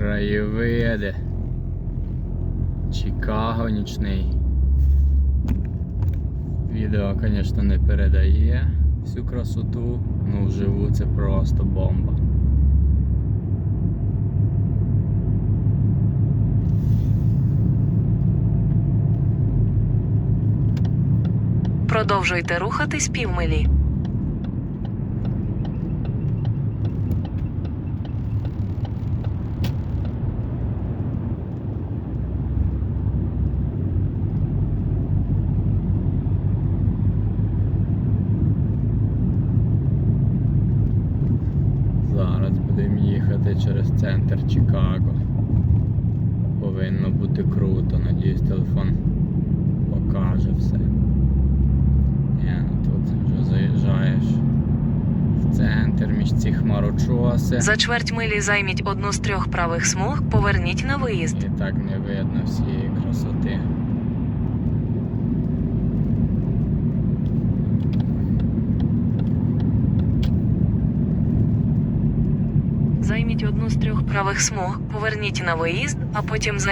Краєвиди. Чикаго нічний. Відео, звісно, не передає всю красоту, ну вживу це просто бомба. Продовжуйте рухатись півмилі. Будемо їхати через центр Чикаго. Повинно бути круто, надіюсь, телефон покаже все. Ні, ну тут вже заїжджаєш в центр між ці хмарочоси. За чверть милі займіть одну з трьох правих смуг, поверніть на виїзд. І так не видно всієї красоти. Займіть одну з трьох правих смуг, поверніть на виїзд, а потім